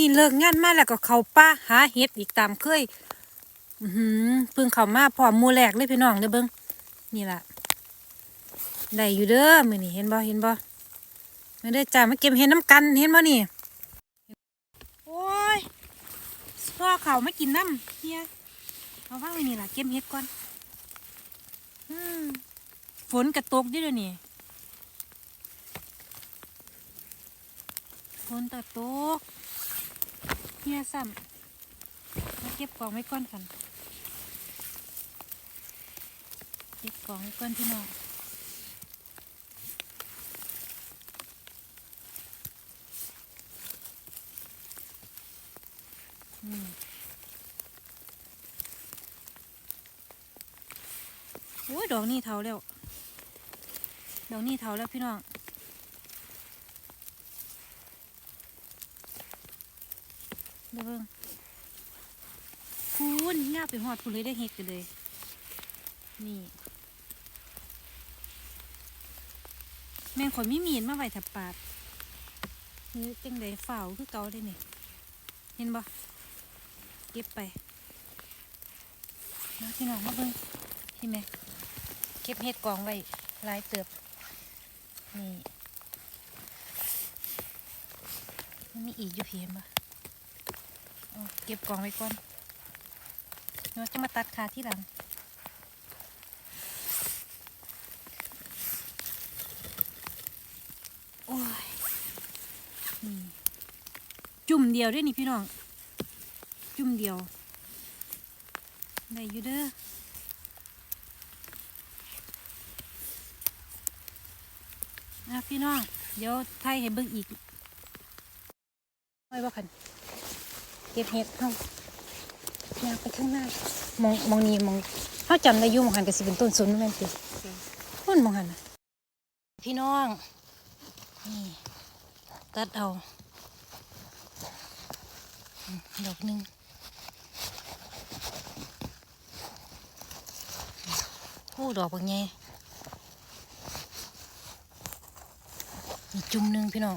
นี้เลิกงานมาแล้วก็เข้าป่าหาเห็ดอีกตามเคยอือหือเพิ่งเข้ามาพร้อมมู่แรกเลยพี่น้องเด้อเบิ่งนี่ล่ะได้อยู่เด้อมือนี้เห็นบ่เห็นบ่ไมาเด้จ้ามาเก็บเห็ดน้ำกันเห็นบ่นี่โอ้ยพ่อเขาไม่กินน้ำเฮียเอาว่างไว้นี่ล่ะเก็บเห็ดก่อนอืมฝนกระตกอยู่เด้อนี่ฝนตะตก ฮียซ้ำมาเก็บกล่องไว้ก่อนกันเก็บกล่องไว้ก่อนพี่น้องอืมโอ้ยดอกนี่เท่าแล้วดอกนี่เท่าแล้วพี่น้อง เดี๋ยวเบิ่งคุณง่าไปหอดคุณเลยได้เห็ดกันเลย นี่แม่งขอยมีมีดมาไว้ถับปาดเฮ้ยจังไดเฝ่าคือเกาได้นี่เห็นบ่เก็บไปนะพี่น้องมาเบิ่งเห็นไหมเก็บเห็ดกองไว้หลายเติบนี่มันมีอีกอยู่เพียนบ่ เก็บกล่องไว้ก่อนเราจะมาตัดขาที่หลังโอ้ยนี่จุ่มเดียวด้วยนี่พี่น้อง จุ่มเดียว ได้อยู่เด้อนะพี่น้อง เดี๋ยวไทยให้เบิ่งอีกไม่ว่าคัน เก็บเห็ดเข้ายางไปข้างหน้ามองมองนี่มองเขาจำได้อยุ่มองหันก็สิเป็นต้นสนนั่นแม่นติต้นมองหันน่ะพี่น้องนี่ตัดเอาอืมดอกหนึ่งโอ้ดอกบางไงมีจุ่มหนึ่งพี่น้อง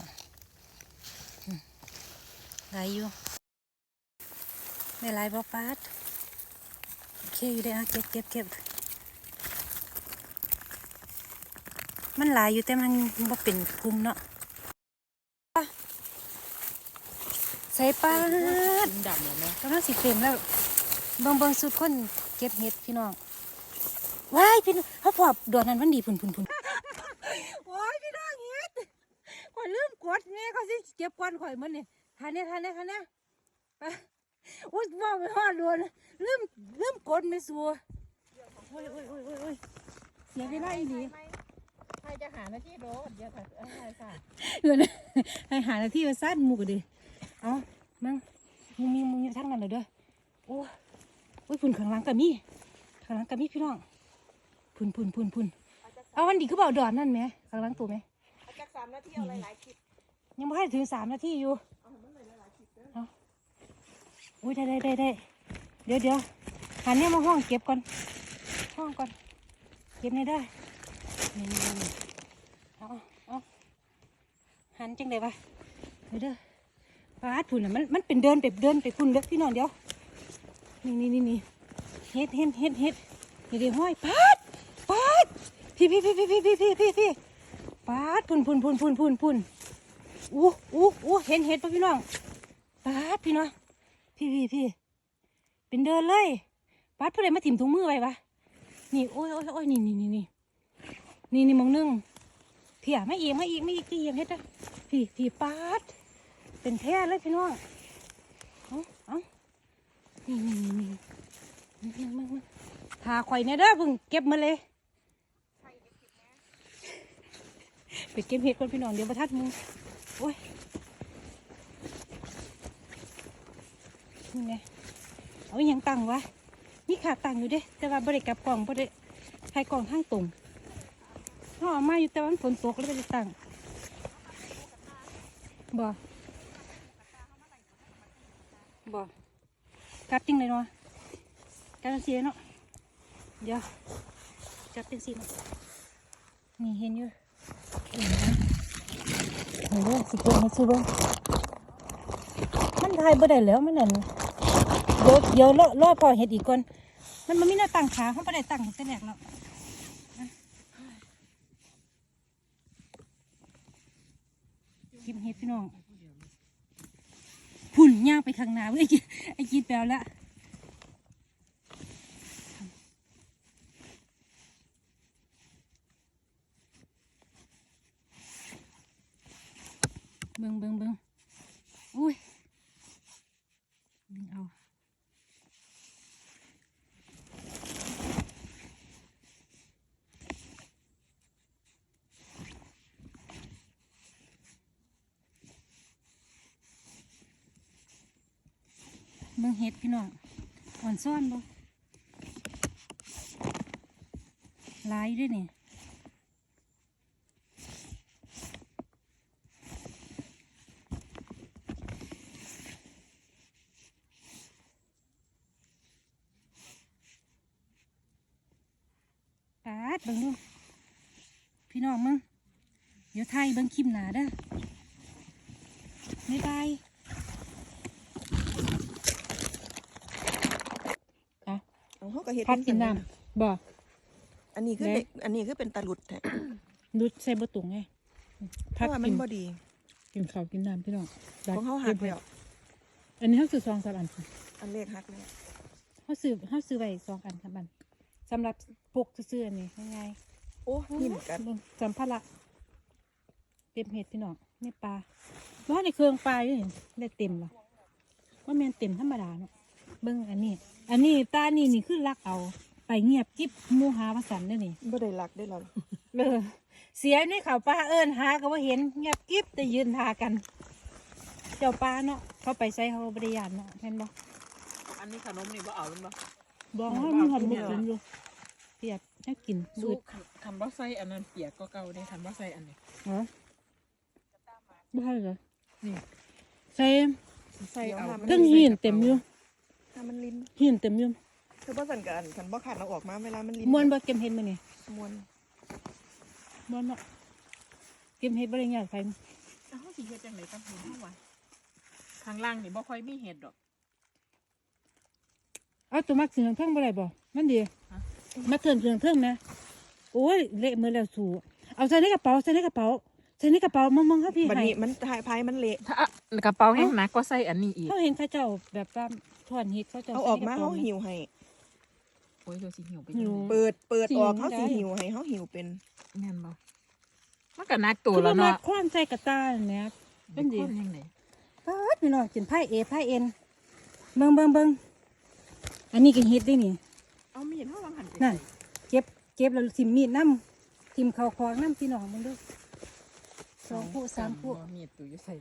อืมหลายอยู่ ไม่ไรบ่ปาดโอเคอยู่ได้อะเก็บเก็บเก็บมันหลายอยู่แต่มันบ่เป็นกลุ่มเนาะใส่ปาดดำเลยไหมกำลังสิเต็มแล้วเบิ่งเบิ่งสุดคนเก็บเห็ดพี่น้องว้ายพี่น้องเขาพอบดอกนั้นมันดีพุ่นพุ่นพุ่นโอ้ยพี่น้องเห็ดข่อยลืมกดแม่ยเขาสิเก็บก่อนข่อยมันเนี่ยทานเนี่ยทานเนี่ยทานเนี่ยไป อุ้ยว่าไปฮอดโดนลืมลืมกดไม่สัวโอ้ยโอ้ยโอ้ยโอ้ยโอ้ยเสียเวลาอีหลีใครจะหาหน้าที่โดดเดี๋ยวค่ะใช่ค่ะเดี๋ยวนะให้หาหน้าที่มาซัดหมูกันดิเอามั่งมึงมีมึงอยู่ทั้งนั้นเลยเด้อโอ้ยโอ้ยพุ่นข้างหลังกับมีข้างหลังกับมีพี่น้องพุ่นพุ่นพุ่นพุ่นเอาวันดีก็บอกดอนนั่นไหมข้างหลังตัวไหมจากสามนาทีเอาหลายๆคลิปยังไม่ให้ถึงสามนาทีอยู่เอาโอุ้ยได้ได้ได้ได้เดี๋ยวเดี๋ยวหันเนี่ยมาห้องเก็บก่อน ห้องก่อน เก็บไม่ได้นี่นี่นี่เอาเอาหันจังไดวะเดี๋ยวเด้อปาดพุ่นอะมันมันเป็นเดินไปเดินไปพุ่นเด้อพี่น้องเดี๋ยว นี่นี่นี่นี่เฮ็ดเฮ็ดเฮ็ดเฮ็ดนี่เดี๋ยวห้อยปาดปาดพี่พี่พี่พี่พี่พี่พี่พี่พี่ปาดพุ่นพุ่นพุ่นพุ่นพุ่นพุ่นอู้อู้อู้เห็นเห็ดปะพี่น้องปาดพี่น้อง พี่พี่พี่เป็นเดินเลยปาดผู้ใดมาถิ่มถุงมือไว้ปะนี่โอ้ยโอ้ยโอ้ยนี่นี่นี่นี่นี่นี่มองหนึงเพี่ยไม่เอียงไม่อีกไม่อีกที่เอียงเฮ็ดนะพี่พี่ปาดเป็นแท้เลยพี่น้องเอาเอานี่นี่นี่นี่นี่มึงมึงหาข่อยเนี่ยเด้อเพิ่งเก็บมาเลยไปเก็บเห็ดก่อนพี่น้องเดี๋ยวประทัดมึงโอ้ย นี่ไงเอาอหยังตังวะนี่ขาตังอยู่เด้แต่ว่าบริกับกล่องบริให้กล่องข้างตรงเขาเอามาอยู่แต่วามันฝนตกแล้วไปตังบ่บ่กัดจริงเลยเนาะกัดจังสีเนาะเดี๋ยวจับจังสีนะนี่เห็นอยู่เห็นไหมโอ้โหสิเกิดมาสิเบิ้งมันทายบ่ได้แล้วมันนั่น เดี๋ยวเดี๋ยวรอรอพอเฮ็ดอีกก่อนมันบ่มีหน้าตั้งขาเขาบ่ได้ตั้งตั้งแต่แรกแล้วนะเก็บเฮ็ดพี่น้องพุ่นย่างไปข้างหน้าเว้ยไอ้จีดแปลวละเบิ่งเบิ่งเบิ่งอุ้ยดึงเอา เบิ่งเฮ็ดพี่น้องอ่อนซ่อนบ่ลายด้วยนี่ปาดเบิ่งดูพี่น้องมึงเดี๋ยวไทยเบิ่งคลิปหนาเด้อบ๊ายบายอะ เอาเขาก็เฮ็ดพัดจังกินซั่น้ำบ่อันนี้คือไหนเด็กอันนี้คือเป็นตาหลุดแท้ดูใส่บะตุงไงเพพักราะว่ามักินนบ่ดีกินข้าวกินน้ำพี่น้องของเขาหักเก็บแล้วอันนี้เขาซื้อซองสามอันค่ะอันเลขหักแล้วเขาซื้อเขาซื้อไว้สองอันสามอันสำหรับพกซื้อๆอันนี้ง่ายๆโอ้หินกันเบิ่งสัมภาระเต็มเห็ดพี่น้องในปลาว่าในเครื่องปลาอยู่นี่ได้เต็มหรอว่าแมนเต็มธรรมดาเนาะ เบิ่งอันนี้ อันนี้ตานี่นี่คือลักเอา ไปเงียบกิ๊บหมูหาประสันเด้อนี่ บ่ได้หลักได้หรอเออเสียในเขาปลาเอิญหาก็ว่าเห็นเงียบกิ๊บแต่ยืนทากัน เจ้าปลาเนาะเขาไปใส่เขาบริยานเนาะเห็นบ่อันนี้ขนมนี่บ่เอาเป็นบ่บอกว่ามันหอมบุกกินอยู่เปียกน่ากินสูสูตตรคันบ่ใส่อันนั้นเปียกก็เก่าเด้คันบ่ใส่อันนี้เหรอไม่ใช่เหรอนี่ใส่ใส่เอา เครื่องหินเต็มอยู่ถ้า มันลิ้นหินเต็มอยู่คือบ่สั่นกันคันบ่ขาดเราออกมาเวลามันลิ้นมวนบ่เก็บเห็ดมานี่มวนมวนเนาะเก็บเห็ดบ่ได้ยากไปเอาเฮาสิเฮ็ดจังไดกับเห็ดเฮาวะข้างล่างนี่บ่ค่อยมีเห็ดดอกเอาตัวมักเสืองเทิงบ่ได้บ่มันดีฮะมักเสืองเสืองเทิงนะโอ้ยเละมือแล้วสูเอาใส่ในกระเป๋าใส่ในกระเป๋าใส่ในกระเป๋ามองๆครับพี่บัดให้นี้มันทายพายมันเละถ้ากระเป๋าแห้งหนักกว่าใส่อันนี้อีกเขาเห็นเขาเจ้าแบบว่าถอนเห็ดเขาเจ้าเอาออกมาใส่เขาในกระป๋หิวให้โอ้ยเดี๋ยวสิหิวไปหิจังวได๋เปิดเปิดออกจริงเขาสิได้หิวให้เขาหิวเป็นแม่นบ่มันก็หนักตัวคือแล้ว่าวมาเนาะคว้านใส่กระตาเนี่ยเป็นดีคนยังไงปาดพี่น้องกินไผ่เอไผ่เอ็นเบิ่งเบิ่งเบิ่งอันนี้ก็เฮ็ดได้นี่เอามีดเฮาวางหันไปนั่นเก็บเก็บแล้วทิมมีดน้ำทิมเขาคองน้ำพี่น้องมึงดูส องคู่สามคู่มีดตัวอยู่ใส่